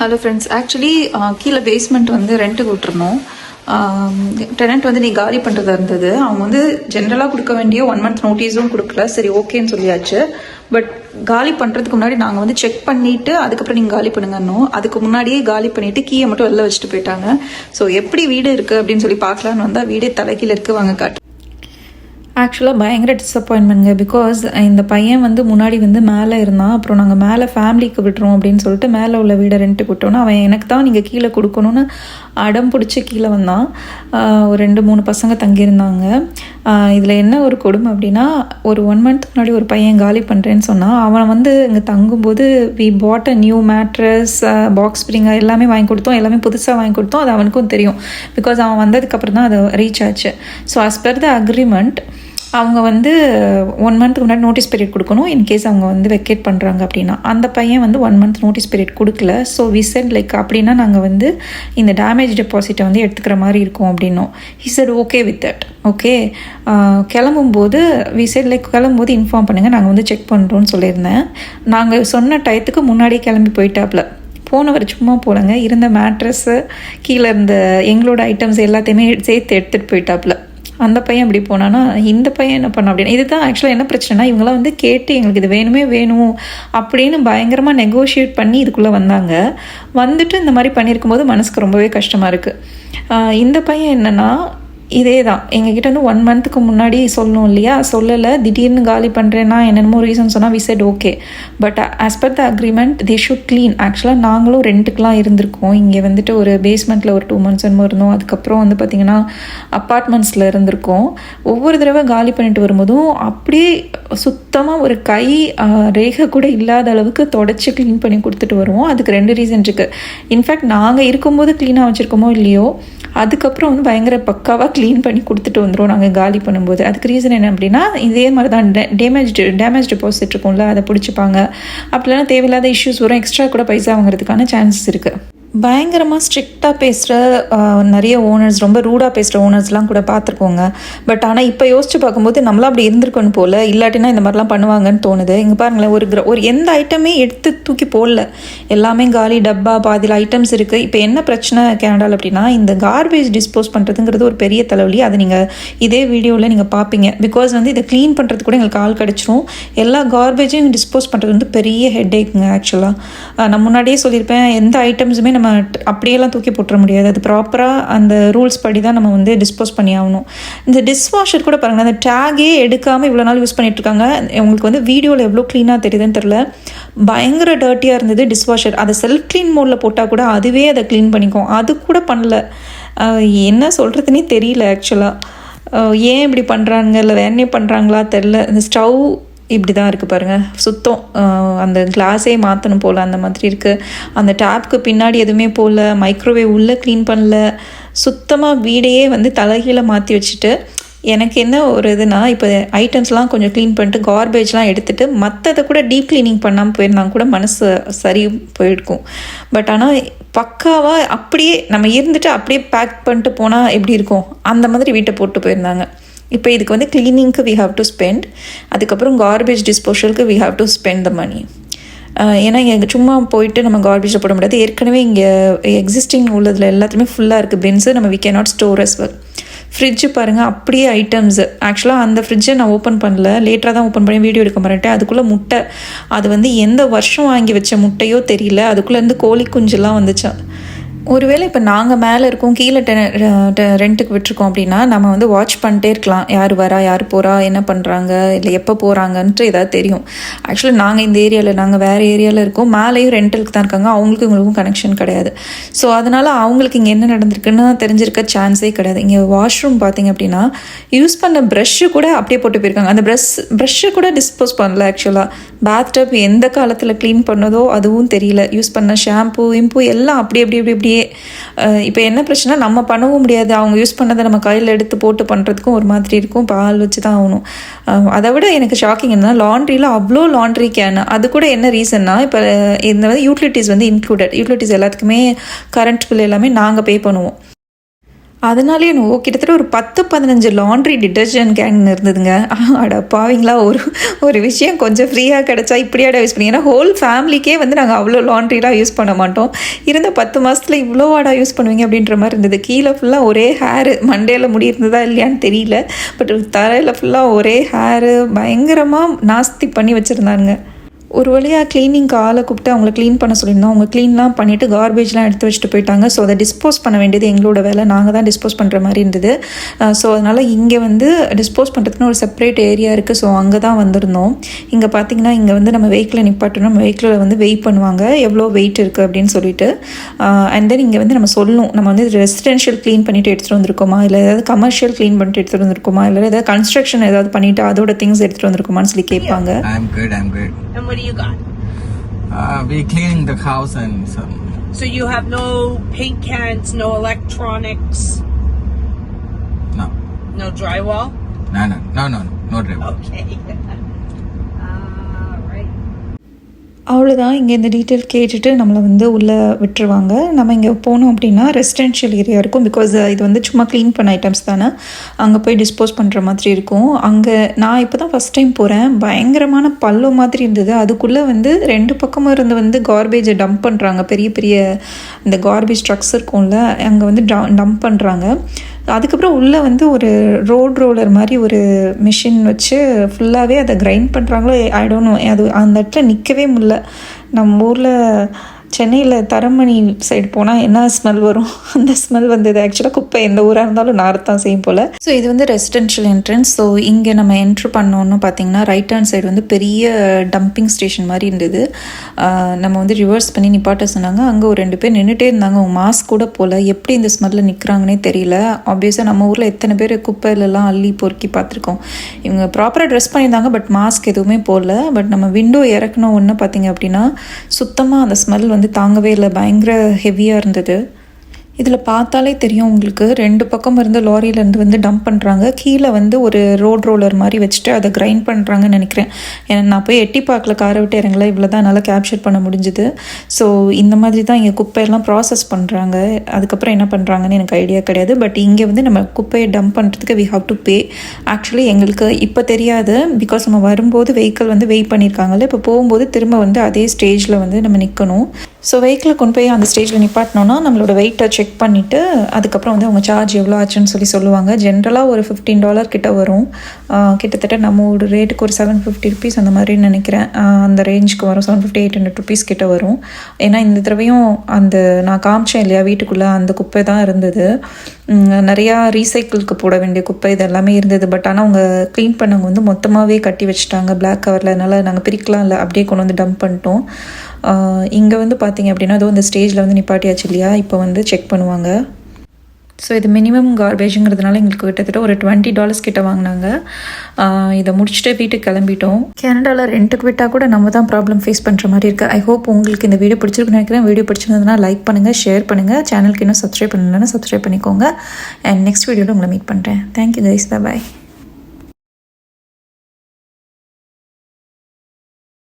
Hello friends actually கீழே basement வந்து ரெண்ட்டுக்கு விட்டுருந்தோம் டெனண்ட் um, வந்து நீ காலி பண்ணுறதா இருந்தது. அவங்க வந்து ஜென்ரலாக கொடுக்க வேண்டிய ஒன் மந்த் நோட்டீஸும் கொடுக்கல. சரி ஓகேன்னு சொல்லியாச்சு. பட் காலி பண்ணுறதுக்கு முன்னாடி நாங்கள் வந்து செக் பண்ணிவிட்டு அதுக்கப்புறம் நீங்கள் காலி பண்ணுங்கன்னோம் அதுக்கு முன்னாடியே காலி பண்ணிவிட்டு கீயை மட்டும் வெளில வச்சுட்டு போயிட்டாங்க. ஸோ எப்படி வீடு இருக்குது அப்படின்னு சொல்லி பார்க்கலான்னு வந்தால் வீடே தலைக்கீழ இருக்குது வாங்க காட்டு. ஆக்சுவலாக பயங்கர டிஸப்பாயின்மெண்ட்ங்க பிகாஸ் இந்த பையன் வந்து முன்னாடி வந்து மேலே இருந்தான். அப்புறம் நாங்கள் மேலே ஃபேமிலிக்கு விட்டுறோம் அப்படின்னு சொல்லிட்டு மேலே உள்ள வீடை ரெண்ட்டுக்கு விட்டோன்னா அவன் எனக்கு தான் நீங்கள் கீழே கொடுக்கணும்னு அடம் பிடிச்சி கீழே வந்தான். ஒரு ரெண்டு மூணு பசங்க தங்கியிருந்தாங்க. இதில் என்ன ஒரு கொடுமை அப்படின்னா ஒரு ஒன் மந்த் முன்னாடி ஒரு பையன் காலி பண்ணுறேன்னு சொன்னால் அவன் வந்து இங்கே தங்கும்போது we bought a new mattress box spring எல்லாமே வாங்கி கொடுத்தோம். எல்லாமே புதுசாக வாங்கி கொடுத்தோம். அது அவனுக்கும் தெரியும். பிகாஸ் அவன் வந்ததுக்கப்புறம் தான் அது ரீச் ஆச்சு. So as per the agreement அவங்க வந்து ஒன் மந்த்துக்கு முன்னாடி நோட்டீஸ் பீரியட் கொடுக்கணும். இன்கேஸ் அவங்க வந்து வெக்கேட் பண்ணுறாங்க அப்படின்னா. அந்த பையன் வந்து ஒன் மந்த் நோட்டீஸ் பீரியட் கொடுக்கல. ஸோ விசெட் லைக் அப்படின்னா நாங்கள் வந்து இந்த டேமேஜ் டெபாசிட்டை வந்து எடுத்துக்கிற மாதிரி இருக்கும் அப்படின்னும். He said okay with that okay கிளம்பும்போது விசெட் லைக் கிளம்பும்போது இன்ஃபார்ம் பண்ணுங்கள் நாங்கள் வந்து செக் பண்ணுறோன்னு சொல்லியிருந்தேன். நாங்கள் சொன்ன டயத்துக்கு முன்னாடியே கிளம்பி போயிட்டாப்ல. போனவர் சும்மா போலங்க. இருந்த மேட்ரஸ்ஸு கீழே இருந்த எங்களோட ஐட்டம்ஸ் எல்லாத்தையுமே சேர்த்து எடுத்துகிட்டு போயிட்டாப்ல. அந்த பையன் அப்படி போனானா இந்த பையன் என்ன பண்ண அப்படின்னு. இதுதான் ஆக்சுவலாக என்ன பிரச்சனைனா இவங்களாம் வந்து கேட்டு எங்களுக்கு இது வேணுமே வேணும் அப்படின்னு பயங்கரமாக நெகோஷியேட் பண்ணி இதுக்குள்ளே வந்தாங்க. வந்துட்டு இந்த மாதிரி பண்ணியிருக்கும்போது மனசுக்கு ரொம்பவே கஷ்டமாக இருக்குது இந்த பையன் என்னென்னா இதே தான் எங்ககிட்ட வந்து ஒன் மந்த்துக்கு முன்னாடி சொல்லணும் இல்லையா? சொல்லலை. திடீர்னு காலி பண்ணுறேன்னா என்னென்னமோ ரீசன் சொன்னால் we said okay but as per the agreement they should clean ஆக்சுவலாக நாங்களும் ரெண்ட்டுக்கெலாம் இருந்திருக்கோம். இங்கே வந்துட்டு ஒரு பேஸ்மெண்ட்டில் ஒரு டூ மந்த்ஸ் என்னமோ இருந்தோம். அதுக்கப்புறம் வந்து பார்த்திங்கன்னா அப்பார்ட்மெண்ட்ஸில் இருந்திருக்கோம். ஒவ்வொரு தடவை காலி பண்ணிட்டு வரும்போதும் அப்படியே சுத்தமாக ஒரு கை ரேகை கூட இல்லாத அளவுக்கு தொடச்சி க்ளீன் பண்ணி கொடுத்துட்டு வருவோம். அதுக்கு ரெண்டு ரீசன் இருக்குது இன்ஃபேக்ட் நாங்கள் இருக்கும்போது க்ளீனாக வச்சுருக்கோமோ இல்லையோ அதுக்கப்புறம் வந்து பயங்கர பக்காவாக க்ளீன் பண்ணி கொடுத்துட்டு வந்துடும் நாங்கள் காலி பண்ணும்போது. அதுக்கு ரீசன் என்ன அப்படின்னா இதே மாதிரி தான் டேமேஜ் டேமேஜ் டெபாசிட் இருக்கும்ல அதை பிடிச்சிப்பாங்க. அப்படிலாம் தேவையில்லாத இஷ்யூஸ் வரும். எக்ஸ்ட்ரா கூட பைசா வாங்குறதுக்கான சான்சஸ் இருக்குது பயங்கரமாக ஸ்ட்ரிக்டாக பேசுகிற நிறைய ஓனர்ஸ் ரொம்ப ரூடாக பேசுகிற ஓனர்ஸ்லாம் கூட பார்த்துருக்கோங்க பட் ஆனால் இப்போ யோசிச்சு பார்க்கும்போது நம்மளாம் அப்படி இருந்திருக்கணும் போல். இல்லாட்டினா இந்த மாதிரிலாம் பண்ணுவாங்கன்னு தோணுது. இங்கே பாருங்களேன் ஒரு கிர ஒரு எந்த ஐட்டமே எடுத்து தூக்கி போடல. எல்லாமே காலி டப்பா பாதியில் ஐட்டம்ஸ் இருக்குது இப்போ என்ன பிரச்சனை கேனடாவில் அப்படின்னா இந்த கார்பேஜ் டிஸ்போஸ் பண்ணுறதுங்கிறது ஒரு பெரிய தலைவலி. அதை நீங்கள் இதே வீடியோவில் நீங்கள் பார்ப்பீங்க. பிகாஸ் வந்து இதை க்ளீன் பண்ணுறது கூட எங்களுக்கு ஆள் கிடச்சிரும். எல்லா கார்பேஜையும் டிஸ்போஸ் பண்ணுறது வந்து பெரிய ஹெட்டேக்குங்க ஆக்சுவலாக நான் முன்னாடியே சொல்லியிருப்பேன் எந்த ஐட்டம்ஸுமே நம்ம அப்படியெல்லாம் தூக்கி போட்டுற முடியாது. அது ப்ராப்பராக அந்த ரூல்ஸ் படி தான் நம்ம வந்து டிஸ்போஸ் பண்ணி ஆகணும். இந்த டிஸ்வாஷர் கூட பாருங்கள் அந்த டேகே எடுக்காமல் இவ்வளோ நாள் யூஸ் பண்ணிட்டு இருக்காங்க. உங்களுக்கு வந்து வீடியோவில் எவ்வளோ க்ளீனாக தெரியுதுன்னு தெரில பயங்கர டர்ட்டியாக இருந்தது டிஸ்வாஷர் அதை செல்ஃப் க்ளீன் மோடில் போட்டால் கூட அதுவே அதை க்ளீன் பண்ணிக்கும். அது கூட பண்ணல. என்ன சொல்கிறதுனே தெரியல ஆக்சுவலாக ஏன் இப்படி பண்ணுறாங்க இல்லை வேணே பண்ணுறாங்களா தெரில இந்த ஸ்டவ் இப்படி தான் இருக்குது பாருங்கள் சுத்தம் அந்த கிளாஸே மாற்றணும் போல் அந்த மாதிரி இருக்குது அந்த டேப்க்கு பின்னாடி எதுவுமே போகல மைக்ரோவேவ் உள்ளே க்ளீன் பண்ணல. சுத்தமாக வீடையே வந்து தலைகீழ மாற்றி வச்சுட்டு எனக்கு என்ன ஒரு இதுனா இப்போ ஐட்டம்ஸ்லாம் கொஞ்சம் க்ளீன் பண்ணிட்டு கார்பேஜ்லாம் எடுத்துகிட்டு மற்றதை கூட டீப் க்ளீனிங் பண்ணாமல் போயிருந்தாங்க கூட மனசு சரி போயிருக்கும். பட் ஆனால் பக்காவாக அப்படியே நம்ம இருந்துட்டு அப்படியே பேக் பண்ணிட்டு போனால் எப்படி இருக்கும்? அந்த மாதிரி வீட்டை போட்டு போயிருந்தாங்க. இப்போ இதுக்கு வந்து க்ளீனிங்க்கு வி ஹாவ் டு ஸ்பெண்ட் அதுக்கப்புறம் garbage டிஸ்போஷலுக்கு we have to spend the money ஏன்னா இங்கே சும்மா போயிட்டு நம்ம கார்பேஜில் போட முடியாது. ஏற்கனவே இங்கே எக்ஸிஸ்டிங் உள்ளதில் எல்லாத்துலேயுமே ஃபுல்லாக இருக்குது பென்ஸு நம்ம we cannot store as well fridge பாருங்கள் அப்படியே ஐட்டம்ஸு ஆக்சுவலாக அந்த ஃப்ரிட்ஜை நான் ஓப்பன் பண்ணல. லேட்டராக தான் ஓப்பன் பண்ணி வீடியோ எடுக்க மாட்டேன் அதுக்குள்ளே முட்டை. அது வந்து எந்த வருஷம் வாங்கி வச்ச முட்டையோ தெரியல. அதுக்குள்ளேருந்து கோழி குஞ்செல்லாம் வந்துச்சான் ஒருவேளை இப்போ நாங்கள் மேலே இருக்கோம் கீழே டெ ரெண்ட்டுக்கு விட்டுருக்கோம் அப்படின்னா நம்ம வந்து வாட்ச் பண்ணிட்டே இருக்கலாம். யார் வரா யார் போகிறா என்ன பண்ணுறாங்க இல்லை எப்போ போகிறாங்கன்ட்டு ஏதாவது தெரியும். ஆக்சுவலி நாங்கள் இந்த ஏரியாவில் நாங்கள் வேறு ஏரியாவில் இருக்கோம். மேலேயும் ரெண்டலுக்கு தான் இருக்காங்க. அவங்களுக்கும் இவங்களுக்கும் கனெக்ஷன் கிடையாது. ஸோ அதனால் அவங்களுக்கு இங்கே என்ன நடந்திருக்குன்னு தெரிஞ்சிருக்க சான்ஸே கிடையாது. இங்கே வாஷ்ரூம் பார்த்தீங்க அப்படின்னா யூஸ் பண்ண ப்ரஷ்ஷு கூட அப்படியே போட்டு போயிருக்காங்க. அந்த ப்ரஷ் ப்ரஷ்ஷை கூட டிஸ்போஸ் பண்ணல ஆக்சுவலாக பேத் டப் எந்த காலத்தில் க்ளீன் பண்ணதோ அதுவும் தெரியல. யூஸ் பண்ண ஷாம்பு இம்பு எல்லாம் அப்படி அப்படி அப்படி அப்படியே இப்போ என்ன பிரச்சனை நம்ம பண்ணவும் முடியாது. அவங்க யூஸ் பண்ணதை நம்ம கையில் எடுத்து போட்டு பண்ணுறதுக்கும் ஒரு மாதிரி இருக்கும். பால் வச்சு தான் ஆகணும் அதை விட எனக்கு ஷாக்கிங் என்ன லாண்ட்ரியில் அவ்வளோ லாண்ட்ரி கேன் அது கூட என்ன ரீசன்னா இப்போ இந்த வந்து யூட்டிலிட்டிஸ் வந்து இன்க்ளூடட் யூட்டிலிட்டிஸ் எல்லாத்துக்குமே கரண்ட் பில் எல்லாமே நாங்கள் பே பண்ணுவோம். அதனாலே என்னவோ கிட்டத்தட்ட ஒரு பத்து பதினஞ்சு லாண்ட்ரி டிட்டர்ஜென்ட் கேன் இருந்ததுங்க. அட பாவீங்களா ஒரு ஒரு விஷயம் கொஞ்சம் ஃப்ரீயாக கிடச்சா இப்படியாட யூஸ் பண்ணி ஏன்னா ஹோல் ஃபேமிலிக்கே வந்து நாங்கள் அவ்வளோ லாண்ட்ரிலாம் யூஸ் பண்ண மாட்டோம். இருந்த பத்து மாதத்தில் இவ்வளோ வாடா யூஸ் பண்ணுவீங்க அப்படின்ற மாதிரி இருந்தது. கீழே ஃபுல்லாக ஒரே ஹேரு மண்டேல முடி இருந்ததா இல்லையான்னு தெரியல. பட் தரையில் ஃபுல்லாக ஒரே ஹேரு பயங்கரமாக நாஸ்தி பண்ணி வச்சுருந்தாங்க. ஒரு வழியாக க்ளீனிங்க்கு ஆளை கூப்பிட்டு அவங்கள க்ளீன் பண்ண சொல்லியிருந்தோம். அவங்க க்ளீன்லாம் பண்ணிவிட்டு கார்பேஜ்லாம் எடுத்து வச்சுட்டு போயிட்டாங்க. ஸோ அதை டிஸ்போஸ் பண்ண வேண்டியது எங்களோட வேலை. நாங்கள் தான் டிஸ்போஸ் பண்ணுற மாதிரி இருந்தது. ஸோ அதனால் இங்கே வந்து டிஸ்போஸ் பண்ணுறதுக்குன்னு ஒரு செப்பரேட் ஏரியா இருக்குது ஸோ அங்கே தான் வந்திருந்தோம். இங்கே பார்த்தீங்கன்னா இங்கே வந்து நம்ம வெஹிக்கிளை நிப்பாட்டணும். நம்ம வெஹிக்கிளில் வந்து வெயிட் பண்ணுவாங்க. எவ்வளோ வெயிட் இருக்குது அப்படின்னு சொல்லிட்டு. அண்ட் தென் இங்கே வந்து நம்ம சொல்லணும். நம்ம வந்து ரெசிடென்ஷியல் க்ளீன் பண்ணிட்டு எடுத்துகிட்டு வந்திருக்கோமா? இல்லை ஏதாவது கமர்ஷியல் க்ளீன் பண்ணிட்டு எடுத்துகிட்டு வந்திருக்கோமா? இல்லை ஏதாவது கன்ஸ்ட்ரக்ஷன் ஏதாவது பண்ணிவிட்டு அதோட திங்ஸ் எடுத்துகிட்டு வந்திருக்கோமான்னு சொல்லி கேட்பாங்க. I'm good, I'm good. And what do you got? Uh, we cleaning the house and some. So you have no paint cans, no electronics, No, no drywall? no, no, no, no, no driver. Okay. அவ்வளோதான் இங்கே இந்த detail கேட்டுட்டு நம்மளை வந்து உள்ளே விட்டுருவாங்க. நம்ம இங்கே போனோம் அப்படின்னா ரெசிடென்ஷியல் ஏரியா இருக்கும். பிகாஸ் இது வந்து சும்மா க்ளீன் பண்ண ஐட்டம்ஸ் தானே. அங்கே போய் டிஸ்போஸ் பண்ணுற மாதிரி இருக்கும். அங்கே நான் இப்போ தான் ஃபஸ்ட் டைம் போகிறேன் பயங்கரமான பல்லு மாதிரி இருந்தது. அதுக்குள்ளே வந்து ரெண்டு பக்கமும் இருந்து வந்து கார்பேஜை டம்ப் பண்ணுறாங்க பெரிய பெரிய இந்த கார்பேஜ் ட்ரக்ஸ் இருக்கும்ல அங்கே வந்து டம்ப் பண்ணுறாங்க அதுக்கப்புறம் உள்ளே வந்து ஒரு ரோட் ரோலர் மாதிரி ஒரு மிஷின் வச்சு ஃபுல்லாகவே அதை கிரைண்ட் பண்ணுறாங்களோ ஐ டோன்ட் நோ அது அந்த இடத்துல நிற்கவே முடில நம்ம ஊரில் சென்னையில் தரமணி சைடு போனால் என்ன ஸ்மெல் வரும்? அந்த ஸ்மெல் வந்தது. ஆக்சுவலாக குப்பை எந்த ஊராக இருந்தாலும் நார்த்தான் செய்யும் போல். ஸோ இது வந்து ரெசிடென்ஷியல் என்ட்ரன்ஸ் ஸோ இங்கே நம்ம என்ட்ரு பண்ணோன்னு பார்த்தீங்கன்னா ரைட் ஹேண்ட் சைடு வந்து பெரிய டம்பிங் ஸ்டேஷன் மாதிரி இருந்தது. நம்ம வந்து ரிவர்ஸ் பண்ணி நிப்பாட்ட சொன்னாங்க. அங்கே ஒரு ரெண்டு பேர் நின்றுட்டே இருந்தாங்க. அவங்க மாஸ்க் கூட போல். எப்படி இந்த ஸ்மெல்லில் நிற்கிறாங்கன்னே தெரியல. ஆப்வியஸாக நம்ம ஊரில் எத்தனை பேர் குப்பையிலலாம் அள்ளி பொறுக்கி பார்த்துருக்கோம் இவங்க ப்ராப்பராக ட்ரெஸ் பண்ணியிருந்தாங்க பட் மாஸ்க் எதுவுமே போடல. பட் நம்ம விண்டோ இறக்கணும் ஒன்று பார்த்தீங்க அப்படின்னா சுத்தமாக அந்த ஸ்மெல் வந்து தாங்கவே இல்லை. பயங்கர ஹெவியாக இருந்தது. இதில் பார்த்தாலே தெரியும் உங்களுக்கு. ரெண்டு பக்கம் இருந்து லாரியிலேருந்து வந்து டம்ப் பண்ணுறாங்க கீழே வந்து ஒரு ரோட் ரோலர் மாதிரி வச்சுட்டு அதை கிரைண்ட் பண்ணுறாங்கன்னு நினைக்கிறேன். ஏன்னா நான் போய் எட்டி பார்க்கல காரை விட்டு இறங்கல. இவ்வளோ தான் என்னால் கேப்சர் பண்ண முடிஞ்சுது. ஸோ இந்த மாதிரி தான் இங்கே குப்பையெல்லாம் ப்ராசஸ் பண்ணுறாங்க அதுக்கப்புறம் என்ன பண்ணுறாங்கன்னு எனக்கு ஐடியா கிடையாது. பட் இங்கே வந்து நம்ம குப்பையை டம்ப் பண்ணுறதுக்கு we have to pay actually எங்களுக்கு இப்போ தெரியாது. பிகாஸ் நம்ம வரும்போது வெஹிக்கிள் வந்து வெயிட் பண்ணியிருக்காங்கல்ல இப்போ போகும்போது திரும்ப வந்து அதே ஸ்டேஜில் வந்து நம்ம நிற்கணும் ஸோ வெஹிக்கிளை கொண்டு போய் அந்த ஸ்டேஜில் நிப்பாட்டினோன்னா நம்மளோட வெயிட்டை செக் செக் பண்ணிவிட்டு அதுக்கப்புறம் வந்து அவங்க சார்ஜ் எவ்வளோ ஆச்சுன்னு சொல்லி சொல்லுவாங்க. ஜென்ரலாக ஒரு ஃபிஃப்டீன் டாலர் கிட்ட வரும். கிட்டத்தட்ட நம்ம ஒரு ரேட்டுக்கு ஒரு செவன் ஃபிஃப்டி ருபீஸ் அந்த மாதிரி நினைக்கிறேன். அந்த ரேஞ்சுக்கு வரும். Seven fifty eight hundred rupees கிட்ட வரும். ஏன்னா இந்த தடவையும் அந்த நான் காமிச்சேன் இல்லையா வீட்டுக்குள்ளே அந்த குப்பை தான் இருந்தது. நிறையா ரீசைக்கிளுக்கு போட வேண்டிய குப்பை இது எல்லாமே இருந்தது. பட் ஆனால் அவங்க க்ளீன் பண்ணவங்க வந்து மொத்தமாகவே கட்டி வச்சுட்டாங்க. பிளாக் கவரில் அதனால் நாங்கள் பிரிக்கலாம் இல்லை. அப்படியே கொண்டு வந்து டம்ப் பண்ணிட்டோம். இங்கே வந்து பார்த்தீங்க அப்படின்னா அதுவும் இந்த ஸ்டேஜில் வந்து நிப்பாட்டியாச்சு இல்லையா? இப்போ வந்து செக் பண்ணுவாங்க. ஸோ இது மினிமம் கார்பேஜுங்கிறதுனால எங்களுக்கு கிட்டத்தட்ட ஒரு டுவெண்ட்டி டாலர்ஸ் கிட்ட வாங்கினாங்க. இதை முடிச்சுட்டு வீட்டுக்கு கிளம்பிட்டோம். கனடாவில் ரெண்ட்டுக்கு விட்டால் கூட நம்ம தான் ப்ராப்ளம் ஃபேஸ் பண்ணுற மாதிரி இருக்குது ஐ ஹோப் உங்களுக்கு இந்த வீடியோ பிடிச்சிருக்குன்னு நினைக்கிறேன். வீடியோ பிடிச்சிருந்ததுன்னா லைக் பண்ணுங்கள் ஷேர் பண்ணுங்கள் சேனலுக்கு இன்னும் சப்ஸ்கிரைப் பண்ணலன்னா சப்ஸ்கிரைப் பண்ணிக்கோங்க. அண்ட் நெக்ஸ்ட் வீடியோவில் உங்களை மீட் பண்ணுறேன் தேங்க்யூ கைஸ் பாய்